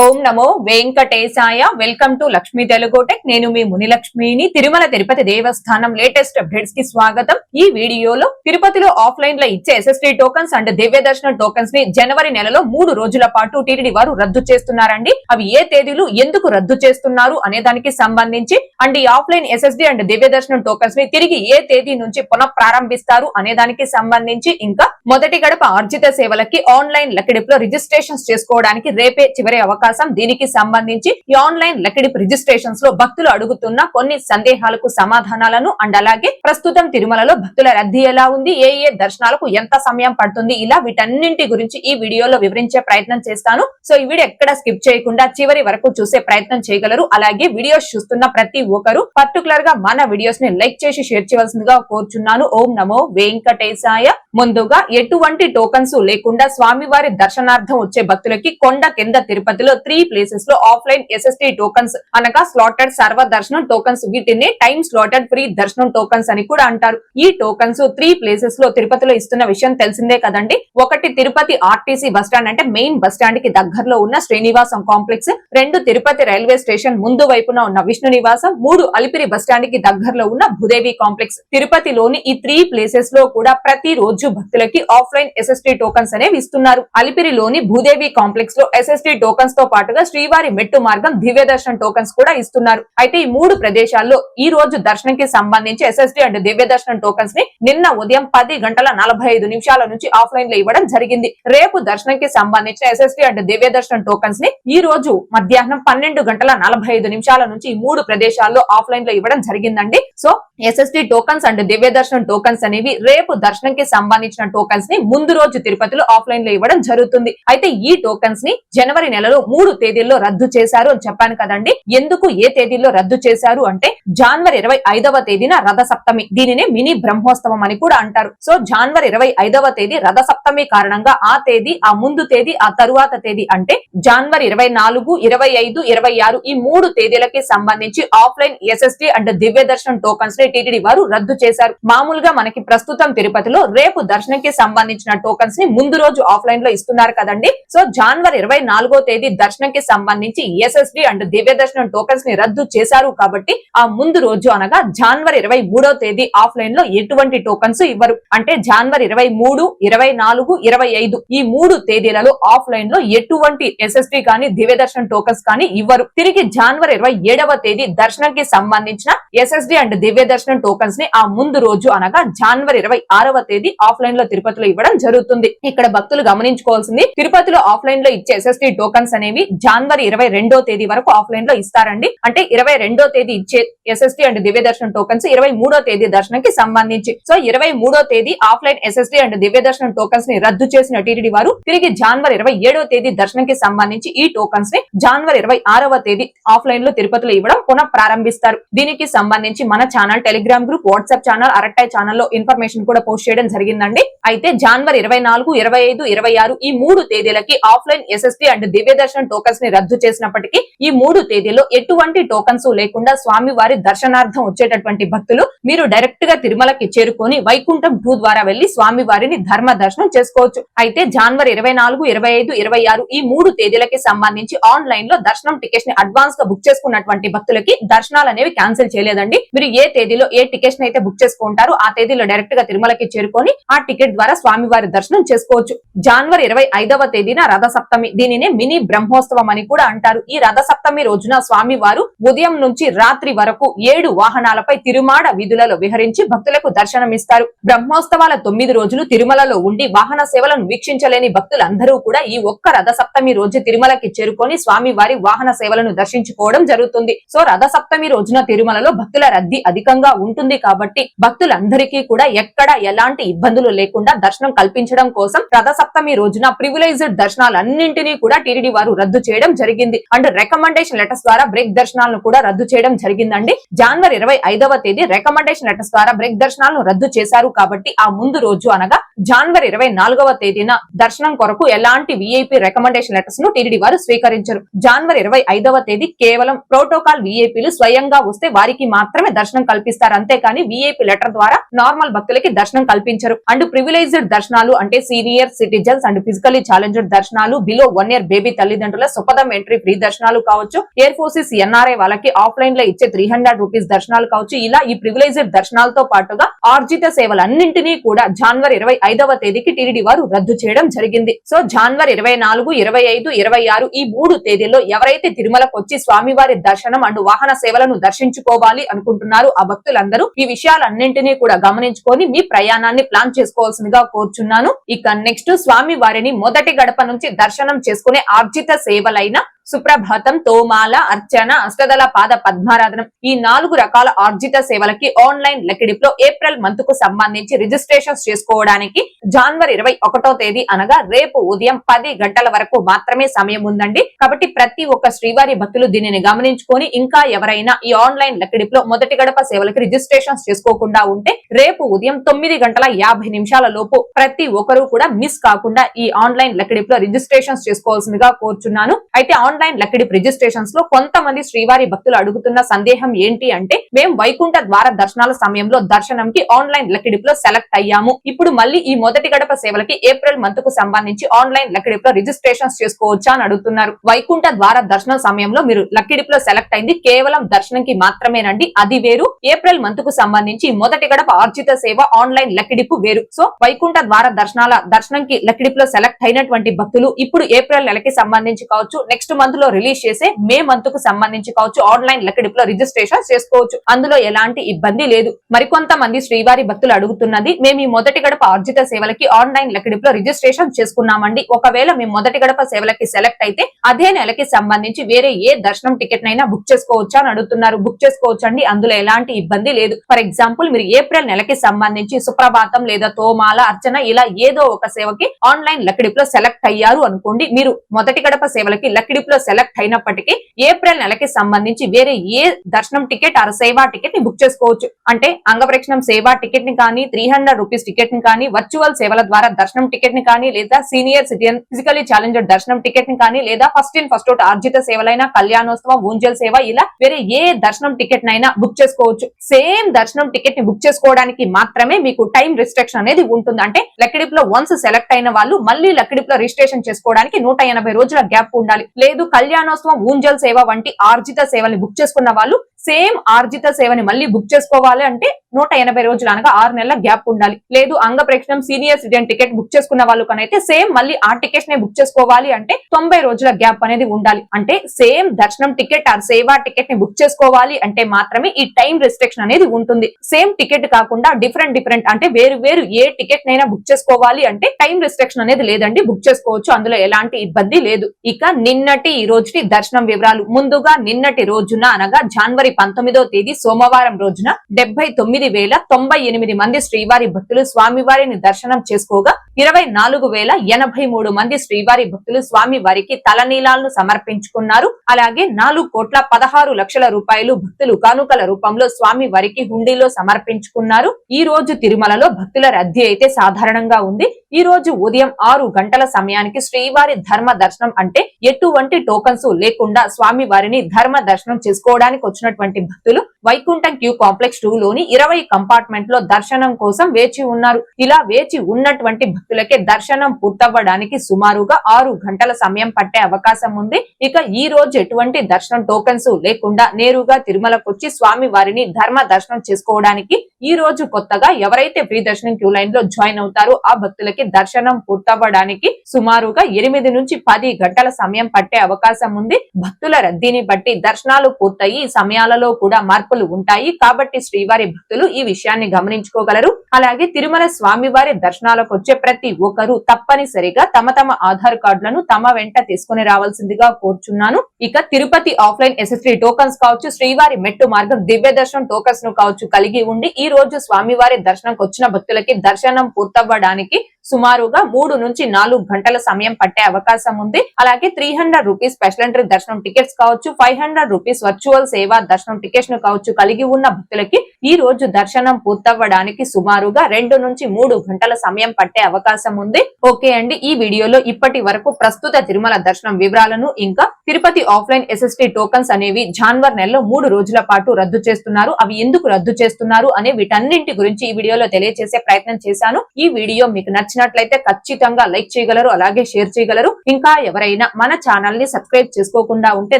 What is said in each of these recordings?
Om Namo Venkatesaya. Welcome to Lakshmi తెలుగుటెక్ నేను మీ మునిలక్ష్మిని. తిరుమల తిరుపతి దేవస్థానం latest అప్డేట్స్కి స్వాగతం. ఈ వీడియోలో తిరుపతిలో ఆఫ్లైన్లో ఇచ్చే ఎస్ఎస్టీ టోకన్స్ అండ్ దివ్య దర్శన టోకన్స్ని జనవరి నెలలో మూడు రోజుల పాటు టీటీడీ వారు రద్దు చేస్తున్నారండి. అవి ఏ తేదీలు ఎందుకు రద్దు చేస్తున్నారు అనే దానికి సంబంధించి అండ్ ఈ ఆఫ్లైన్ ఎస్ఎస్డి అండ్ దివ్య దర్శనం టోకన్స్ని తిరిగి ఏ తేదీ నుంచి పునః ప్రారంభిస్తారు అనే దానికి సంబంధించి ఇంకా మొదటి గడప ఆర్జిత సేవలకి ఆన్లైన్ లెక్కడిపులో రిజిస్ట్రేషన్స్ చేసుకోవడానికి రేపే చివరి అవకాశం దీనికి సంబంధించి ఈ ఆన్లైన్ లెక్కడిపు రిజిస్ట్రేషన్స్లో భక్తులు అడుగుతున్న కొన్ని సందేహాలకు సమాధానాలను అండ్ అలాగే ప్రస్తుతం తిరుమలలో భక్తుల రద్దీ ఎలా ఉంది? ఏ ఏ దర్శనాలకు ఎంత సమయం పడుతుంది? ఇలా వీటన్నింటి గురించి ఈ వీడియోలో వివరించే ప్రయత్నం చేస్తాను. సో ఈ వీడియో ఎక్కడ స్కిప్ చేయకుండా చివరి వరకు చూసే ప్రయత్నం చేయగలరు. అలాగే వీడియోస్ చూస్తున్న ప్రతి ఒక్కరు పర్టికులర్గా మన వీడియోస్ని లైక్ చేసి షేర్ చేయవలసిందిగా కోరుచున్నాను. ఓం నమో వెంకటేశాయ. ముందుగా ఎటువంటి టోకన్స్ లేకుండా స్వామివారి దర్శనార్థం వచ్చే భక్తులకి కొండ కింద తిరుపతిలో త్రీ ప్లేసెస్లో ఆఫ్లైన్ ఎస్ఎస్టీ టోకన్స్ అనగా స్లాటెడ్ సర్వ దర్శనం టోకన్స్ వీటిని టైం స్లాటెడ్ ఫ్రీ దర్శనం టోకన్స్ అని కూడా అంటారు. ఈ టోకన్స్ త్రీ ప్లేసెస్లో తిరుపతిలో ఇస్తున్న విషయం తెలిసిందే కదండి. ఒకటి తిరుపతి ఆర్టీసీ బస్ స్టాండ్ అంటే మెయిన్ బస్ స్టాండ్కి దగ్గరలో ఉన్న శ్రీనివాసం కాంప్లెక్స్ రెండు తిరుపతి రైల్వే స్టేషన్ ముందు వైపున ఉన్న విష్ణు నివాసం. మూడు అలిపిరి బస్ స్టాండ్కి దగ్గరలో ఉన్న భూదేవి కాంప్లెక్స్ తిరుపతిలోని ఈ త్రీ ప్లేసెస్లో కూడా ప్రతి రోజు భక్తులకి ఆఫ్లైన్ ఎస్ఎస్టీ టోకన్స్ అనేవి ఇస్తున్నారు. అలిపిరిలోని భూదేవి కాంప్లెక్స్లో ఎస్ఎస్టీ టోకన్స్తో పాటుగా శ్రీవారి మెట్టు మార్గం దివ్య దర్శనం టోకన్స్ కూడా ఇస్తున్నారు. అయితే ఈ మూడు ప్రదేశాల్లో ఈ రోజు దర్శనంకి సంబంధించి ఎస్ఎస్టీ అండ్ దివ్య దర్శనం టోకన్స్ని నిన్న ఉదయం పది గంటల నలభై ఐదు నిమిషాల నుంచి ఆఫ్లైన్లో ఇవ్వడం జరిగింది. రేపు దర్శనంకి సంబంధించిన ఎస్ఎస్టీ అండ్ దివ్య దర్శనం టోకన్స్ని ఈ రోజు మధ్యాహ్నం పన్నెండు గంటల నలభై ఐదు నిమిషాల నుంచి ఈ మూడు ప్రదేశాల్లో ఆఫ్లైన్లో ఇవ్వడం జరిగిందండి. సో ఎస్ఎస్టీ టోకన్స్ అండ్ దివ్య దర్శనం టోకన్స్ అనేవి రేపు దర్శనంకి సంబంధించిన టోకన్స్ని ముందు రోజు తిరుపతిలో ఆఫ్లైన్లో ఇవ్వడం జరుగుతుంది. అయితే ఈ టోకన్స్ని జనవరి నెలలో మూడు తేదీల్లో రద్దు చేశారు అని చెప్పాను కదండి. ఎందుకు ఏ తేదీల్లో రద్దు చేశారు అంటే జాన్వరి ఇరవై ఐదవ తేదీన రథ సప్తమి దీనినే మినీ బ్రహ్మోత్సవం అని కూడా అంటారు. సో జాన్వరి ఇరవై ఐదవ తేదీ రథ సప్తమి కారణంగా ఆ తేదీ ఆ ముందు తేదీ ఆ తరువాత తేదీ అంటే జాన్వరి ఇరవై నాలుగు ఇరవై ఐదు ఇరవై ఆరు ఈ మూడు తేదీలకి సంబంధించి ఆఫ్లైన్ ఎస్ఎస్టీ అండ్ దివ్య దర్శనం టోకన్స్ని టీటీడీ వారు రద్దు చేశారు. మామూలుగా మనకి ప్రస్తుతం తిరుపతిలో రేపు దర్శనంకి సంబంధించిన టోకన్స్ని ముందు రోజు ఆఫ్లైన్లో ఇస్తున్నారు కదండి. సో జనవరి ఇరవై నాలుగో తేదీ దర్శనంకి సంబంధించి ఎస్ఎస్డి అండ్ దివ్య దర్శనం టోకన్స్ని రద్దు చేశారు కాబట్టి ఆ ముందు రోజు అనగా జనవరి ఇరవై మూడో తేదీ ఆఫ్లైన్లో ఎటువంటి టోకన్స్ ఇవ్వరు. అంటే జనవరి ఇరవై మూడు ఇరవై నాలుగు ఇరవై ఐదు ఈ మూడు తేదీలలో ఆఫ్లైన్లో ఎటువంటి ఎస్ఎస్డి కానీ దివ్య దర్శనం టోకన్స్ కానీ ఇవ్వరు. తిరిగి జనవరి ఇరవై ఏడవ తేదీ దర్శనంకి సంబంధించిన ఎస్ఎస్డి అండ్ దివ్య దర్శనం టోకన్స్ని ఆ ముందు రోజు అనగా జనవరి ఇరవై ఆరవ తేదీ ఆఫ్లైన్లో తిరుపతిలో ఇవ్వడం జరుగుతుంది. ఇక్కడ భక్తులు గమనించుకోవాల్సింది తిరుపతిలో ఆఫ్లైన్లో ఇచ్చే ఎస్ఎస్టీ టోకన్స్ అనేవి జనవరి ఇరవై రెండో తేదీ వరకు ఆఫ్లైన్లో ఇస్తారండి. అంటే ఇరవై రెండో తేదీ ఇచ్చే ఎస్ఎస్టీ అండ్ దివ్య దర్శనం టోకన్స్ ఇరవై మూడో తేదీ దర్శనంకి సంబంధించి. సో ఇరవై మూడో తేదీ ఆఫ్లైన్ ఎస్ఎస్టీ అండ్ దివ్య దర్శనం టోకన్స్ని రద్దు చేసిన టీటీడీ వారు తిరిగి జనవరి ఇరవై ఏడో తేదీ దర్శనంకి సంబంధించి ఈ టోకన్స్ని జనవరి ఇరవై ఆరవ తేదీ ఆఫ్లైన్లో తిరుపతిలో ఇవ్వడం పునః ప్రారంభిస్తారు దీనికి సంబంధించి మన channel Telegram group WhatsApp channel Arattai ఛానల్లో ఇన్ఫర్మేషన్ కూడా పోస్ట్ చేయడం జరిగింది జరిగిందండి అయితే జనవరి ఇరవై నాలుగు ఇరవై ఐదు ఇరవై ఆరు ఈ మూడు తేదీలకి ఆఫ్లైన్ ఎస్ఎస్టీ అండ్ దివ్య దర్శనం టోకన్స్ని రద్దు చేసినప్పటికీ ఈ మూడు తేదీలో ఎటువంటి టోకన్స్ లేకుండా స్వామి వారి దర్శనార్థం వచ్చేటటువంటి భక్తులు మీరు డైరెక్ట్గా తిరుమలకి చేరుకొని వైకుంఠం టూ ద్వారా వెళ్ళి స్వామి వారిని ధర్మ దర్శనం చేసుకోవచ్చు. అయితే జనవరి ఇరవై నాలుగు ఇరవై ఐదు ఇరవై ఆరు ఈ మూడు తేదీలకి సంబంధించి ఆన్లైన్లో దర్శనం టికెట్స్ని అడ్వాన్స్గా బుక్ చేసుకున్నటువంటి భక్తులకి దర్శనాలు అనేవి క్యాన్సిల్ చేయలేదండి. మీరు ఏ తేదీలో ఏ టికెట్స్ని అయితే బుక్ చేసుకుంటారో ఆ తేదీలో డైరెక్ట్గా తిరుమలకి చేరుకొని ఆ టికెట్ ద్వారా స్వామివారి దర్శనం చేసుకోవచ్చు. జనవరి ఇరవై ఐదవ తేదీన రథ సప్తమి దీనినే మినీ బ్రహ్మోత్సవం అని కూడా అంటారు. ఈ రథ సప్తమి రోజున స్వామివారు ఉదయం నుంచి రాత్రి వరకు ఏడు వాహనాలపై తిరుమాడ విధులలో విహరించి భక్తులకు దర్శనమిస్తారు. బ్రహ్మోత్సవాల తొమ్మిది రోజులు తిరుమలలో ఉండి వాహన సేవలను వీక్షించలేని భక్తులందరూ కూడా ఈ ఒక్క రథ సప్తమి రోజు తిరుమలకి చేరుకొని స్వామి వారి వాహన సేవలను దర్శించుకోవడం జరుగుతుంది. సో రథ సప్తమి రోజున తిరుమలలో భక్తుల రద్దీ అధికంగా ఉంటుంది కాబట్టి భక్తులందరికీ కూడా ఎక్కడ ఎలాంటి ఇబ్బంది ఇబ్బందులు లేకుండా దర్శనం కల్పించడం కోసం రథ సప్తమి రోజున ప్రివిలైజ్డ్ దర్శనాలన్నింటినీ కూడా టీటీడీ వారు రద్దు చేయడం జరిగింది. అండ్ రికమెండేషన్ లెటర్స్ ద్వారా బ్రేక్ దర్శనాలను కూడా రద్దు చేయడం జరిగిందండి. జనవరి ఇరవై ఐదవ తేదీ రికమెండేషన్ లెటర్స్ ద్వారా బ్రేక్ దర్శనాలను రద్దు చేశారు కాబట్టి ఆ ముందు రోజు అనగా జనవరి ఇరవై నాలుగవ తేదీన దర్శనం కొరకు ఎలాంటి విఐపి రికమెండేషన్ లెటర్స్ను టీడీడీ వారు స్వీకరించరు. జనవరి ఇరవై ఐదవ తేదీ కేవలం ప్రోటోకాల్ విఐపీలు స్వయంగా వస్తే వారికి మాత్రమే దర్శనం కల్పిస్తారు. అంతేకాని విఐపి లెటర్ ద్వారా నార్మల్ భక్తులకి దర్శనం కల్పించరు. అండ్ ప్రివిలైజ్డ్ దర్శనాలు అంటే senior citizens and physically challenged దర్శనాలు బిలో వన్ ఇయర్ బేబీ తల్లిదండ్రుల సుపదం ఎంట్రీ ఫ్రీ దర్శనాలు కావచ్చు. ఎయిర్ ఫోర్సెస్ ఎన్ఆర్ఐ వాళ్ళకి ఆఫ్లైన్లో ఇచ్చే త్రీ హండ్రెడ్ రూపీస్ దర్శనాలు కావచ్చు. ఇలా ఈ ప్రివిలైజ్డ్ దర్శనాలతో పాటుగా ఆర్జిత సేవలన్నింటినీ కూడా జనవరి ఇరవై ఐదవ తేదీకి టీడీ వారు రద్దు చేయడం జరిగింది. సో జనవరి ఇరవై నాలుగు ఇరవై ఐదు ఇరవై ఆరు ఈ మూడు తేదీల్లో ఎవరైతే తిరుమలకు వచ్చి స్వామివారి దర్శనం అండ్ వాహన సేవలను దర్శించుకోవాలి అనుకుంటున్నారు ఆ భక్తులందరూ ఈ విషయాలన్నింటినీ కూడా గమనించుకొని మీ ప్రయాణాన్ని ప్లాన్ చేసుకోవాల్సిందిగా కోరుచున్నాను. ఇక నెక్స్ట్ స్వామి వారిని మొదటి గడప నుంచి దర్శనం చేసుకునే ఆర్జిత సేవలైన సుప్రభాతం తోమాల అర్చన అష్టదళ పాద పద్మారాధనం ఈ నాలుగు రకాల ఆర్జిత సేవలకి ఆన్లైన్ లెక్కిడిప్లో ఏప్రిల్ మంత్కు సంబంధించి రిజిస్ట్రేషన్స్ చేసుకోవడానికి జనవరి ఇరవై ఒకటో తేదీ అనగా రేపు ఉదయం పది గంటల వరకు మాత్రమే సమయం ఉందండి. కాబట్టి ప్రతి ఒక్క శ్రీవారి భక్తులు దీనిని గమనించుకొని ఇంకా ఎవరైనా ఈ ఆన్లైన్ లెక్కిడిప్లో మొదటి గడప సేవలకి రిజిస్ట్రేషన్స్ చేసుకోకుండా ఉంటే రేపు ఉదయం తొమ్మిది గంటల యాభై నిమిషాల లోపు ప్రతి ఒక్కరూ కూడా మిస్ కాకుండా ఈ ఆన్లైన్ లెక్కిడిప్ రిజిస్ట్రేషన్ రిజిస్ట్రేషన్స్ చేసుకోవాల్సిందిగా కోరుచున్నాను. అయితే ఆన్లైన్ లెక్కిడిప్ రిజిస్ట్రేషన్స్లో కొంతమంది శ్రీవారి భక్తులు అడుగుతున్న సందేహం ఏంటి అంటే మేము వైకుంఠ ద్వార దర్శనాల సమయంలో దర్శనంకి ఆన్లైన్ లెక్కిడిప్లో సెలెక్ట్ అయ్యాము. ఇప్పుడు మళ్ళీ ఈ మొదటి గడప సేవలకి ఏప్రిల్ మంత్కు సంబంధించి ఆన్లైన్ లెక్కిడిప్లో రిజిస్ట్రేషన్స్ చేసుకోవచ్చా అని అడుగుతున్నారు. వైకుంఠ ద్వార దర్శనం సమయంలో మీరు లక్కిడిప్లో సెలెక్ట్ అయింది కేవలం దర్శనంకి మాత్రమేనండి అది వేరు. ఏప్రిల్ మంత్కు సంబంధించి మొదటి గడప ఆర్జిత సేవ ఆన్లైన్ లెక్కిడిప్ వేరు. సో వైకుంఠ ద్వార దర్శనాల దర్శనంకి లక్కిడిప్లో సెలెక్ట్ అయినటువంటి భక్తులు ఇప్పుడు ఏప్రిల్ నెలకి సంబంధించి కావచ్చు నెక్స్ట్ మంత్లో రిలీజ్ చేసే మే మంత్కు సంబంధించి కావచ్చు ఆన్లైన్ లెక్కడిపు లో రిజిస్ట్రేషన్ చేసుకోవచ్చు. అందులో ఎలాంటి ఇబ్బంది లేదు. మరికొంతమంది శ్రీవారి భక్తులు అడుగుతున్నది మేము ఈ మొదటి గడప ఆర్జిత సేవలకి ఆన్లైన్ లెక్కడిపు లో రిజిస్ట్రేషన్ చేసుకున్నామండి. ఒకవేళ మేము మొదటి గడప సేవలకి సెలెక్ట్ అయితే అదే నెలకి సంబంధించి వేరే ఏ దర్శనం టికెట్ నైనా బుక్ చేసుకోవచ్చా అని అడుగుతున్నారు. బుక్ చేసుకోవచ్చు అండి అందులో ఎలాంటి ఇబ్బంది లేదు. ఫర్ ఎగ్జాంపుల్ మీరు ఏప్రిల్ నెలకి సంబంధించి సుప్రభాతం లేదా తోమాల అర్చన ఇలా ఏదో ఒక సేవకి ఆన్లైన్ లక్కడిపులో సెలెక్ట్ అయ్యారు అనుకోండి మీరు మొదటి గడప సేవలకి లెక్కడిప్ లో సెలెక్ట్ అయినప్పటికీ ఏప్రిల్ నెలకి సంబంధించి వేరే ఏ దర్శనం టికెట్ ఆర్ సేవా టికెట్ని బుక్ చేసుకోవచ్చు. అంటే అంగప్రక్షణం సేవా టికెట్ని కానీ త్రీ హండ్రెడ్ రూపీస్ టికెట్ని కానీ వర్చువల్ సేవల ద్వారా దర్శనం టికెట్ని కానీ లేదా సీనియర్ సిటిజన్ ఫిజికలీ ఛాలెంజర్ దర్శనం టికెట్ని కానీ లేదా ఫస్ట్ ఇన్ ఫస్ట్ అవుట్ ఆర్జిత సేవలైన కళ్యాణోత్సవం ఊంజల్ సేవ ఇలా వేరే ఏ దర్శనం టికెట్ నైనా బుక్ చేసుకోవచ్చు. సేమ్ దర్శనం టికెట్ని బుక్ చేసుకోవడానికి మాత్రమే మీకు టైం రిస్ట్రిక్షన్ అనేది ఉంటుంది. అంటే లక్కడిప్లో వన్స్ సెలెక్ట్ అయిన వాళ్ళు మళ్ళీ లక్కడిప్లో రిజిస్ట్రేషన్ చేసుకోవడానికి నూట ఎనభై రోజుల గ్యాప్ ఉండాలి. లేదు కళ్యాణోత్సవం ఊంజల్ సేవ వంటి ఆర్జిత సేవల్ని బుక్ చేసుకున్న వాళ్ళు సేమ్ ఆర్జిత సేవని మళ్ళీ బుక్ చేసుకోవాలి అంటే నూట ఎనభై రోజులు అనగా ఆరు నెలల గ్యాప్ ఉండాలి. లేదు అంగ ప్రేక్షణం సీనియర్ సిటిజన్ టికెట్ బుక్ చేసుకున్న వాళ్ళు కనైతే సేమ్ మళ్ళీ ఆ టికెట్ నే బుక్ చేసుకోవాలి అంటే తొంభై రోజుల గ్యాప్ అనేది ఉండాలి. అంటే సేమ్ దర్శనం టికెట్ ఆర్ సేవా టికెట్ని బుక్ చేసుకోవాలి అంటే మాత్రమే ఈ టైం రిస్ట్రిక్షన్ అనేది ఉంటుంది. సేమ్ టికెట్ కాకుండా డిఫరెంట్ డిఫరెంట్ అంటే వేరు వేరు ఏ టికెట్ నైనా బుక్ చేసుకోవాలి అంటే టైం రిస్ట్రిక్షన్ అనేది లేదండి బుక్ చేసుకోవచ్చు. అందులో ఎలాంటి ఇబ్బంది లేదు. ఇక నిన్నటి ఈ రోజుటి దర్శనం వివరాలు. ముందుగా నిన్నటి రోజున అనగా జనవరి పంతొమ్మిదో తేదీ సోమవారం రోజున డెబ్బై తొమ్మిది వేల తొంభై ఎనిమిది మంది శ్రీవారి భక్తులు స్వామివారిని దర్శనం చేసుకోగా ఇరవై నాలుగు వేల ఎనభై మూడు మంది శ్రీవారి భక్తులు స్వామి వారికి తలనీలాలను సమర్పించుకున్నారు. అలాగే నాలుగు కోట్ల పదహారు లక్షల రూపాయలు భక్తులు కానుకల రూపంలో స్వామి వారికి హుండీలో సమర్పించుకున్నారు. ఈ రోజు తిరుమలలో భక్తుల రద్దీ అయితే సాధారణంగా ఉంది. ఈ రోజు ఉదయం ఆరు గంటల సమయానికి శ్రీవారి ధర్మ దర్శనం అంటే ఎటువంటి టోకన్స్ లేకుండా స్వామి వారిని ధర్మ దర్శనం చేసుకోవడానికి వచ్చినటువంటి భక్తులు వైకుంఠం క్యూ కాంప్లెక్స్ టూ లోని ఇరవై కంపార్ట్మెంట్లో దర్శనం కోసం వేచి ఉన్నారు. ఇలా వేచి ఉన్నటువంటి భక్తులకే దర్శనం పూర్తవ్వడానికి సుమారుగా ఆరు గంటల సమయం పట్టే అవకాశం ఉంది. ఇక ఈ రోజు ఎటువంటి దర్శనం టోకెన్స్ లేకుండా నేరుగా తిరుమలకు వచ్చి స్వామి వారిని ధర్మ దర్శనం చేసుకోవడానికి ఈ రోజు కొత్తగా ఎవరైతే ఫ్రీ దర్శనం క్యూ లైన్లో జాయిన్ అవుతారో ఆ భక్తులకి దర్శనం పూర్తవ్వడానికి సుమారుగా ఎనిమిది నుంచి పది గంటల సమయం పట్టే అవకాశం ఉంది. భక్తుల రద్దీని బట్టి దర్శనాలు పూర్తయి సమయాలలో కూడా మార్పు మార్పులు ఉంటాయి. కాబట్టి శ్రీవారి భక్తులు ఈ విషయాన్ని గమనించుకోగలరు. అలాగే తిరుమల స్వామివారి దర్శనాలకు వచ్చే ప్రతి ఒక్కరూ తప్పనిసరిగా తమ తమ ఆధార్ కార్డులను తమ వెంట తీసుకుని రావాల్సిందిగా కోరుచున్నాను. ఇక తిరుపతి ఆఫ్లైన్ ఎస్ఎస్టీ టోకన్స్ కావచ్చు శ్రీవారి మెట్టు మార్గం దివ్య దర్శనం టోకన్స్ను కావచ్చు కలిగి ఉండి ఈ రోజు స్వామివారి దర్శనంకి వచ్చిన భక్తులకి దర్శనం పూర్తవ్వడానికి సుమారుగా మూడు నుంచి నాలుగు గంటల సమయం పట్టే అవకాశం ఉంది. అలాగే three hundred rupees special entry దర్శనం టికెట్స్ కావచ్చు ఫైవ్ హండ్రెడ్ రూపీస్ వర్చువల్ సేవా దర్శనం టికెట్స్ను కావచ్చు కలిగి ఉన్న భక్తులకి ఈ రోజు దర్శనం పూర్తవ్వడానికి సుమారుగా రెండు నుంచి మూడు గంటల సమయం పట్టే అవకాశం ఉంది. ఓకే అండి ఈ వీడియోలో ఇప్పటి వరకు ప్రస్తుత తిరుమల దర్శనం వివరాలను ఇంకా తిరుపతి ఆఫ్లైన్ ఎస్ఎస్టీ టోకన్స్ అనేవి జాన్వర్ నెలలో మూడు రోజుల పాటు రద్దు చేస్తున్నారు. అవి ఎందుకు రద్దు చేస్తున్నారు అనే వీటన్నింటి గురించి ఈ వీడియోలో తెలియజేసే ప్రయత్నం చేశాను. ఈ వీడియో మీకు నచ్చినట్లయితే ఖచ్చితంగా లైక్ చేయగలరు అలాగే షేర్ చేయగలరు. ఇంకా ఎవరైనా మన ఛానల్ని సబ్స్క్రైబ్ చేసుకోకుండా ఉంటే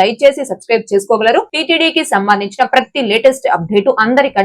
దయచేసి సబ్స్క్రైబ్ చేసుకోగలరు. టీటీడీకి సంబంధించిన ప్రతి లేటెస్ట్ అప్డేట్ అందరికంటే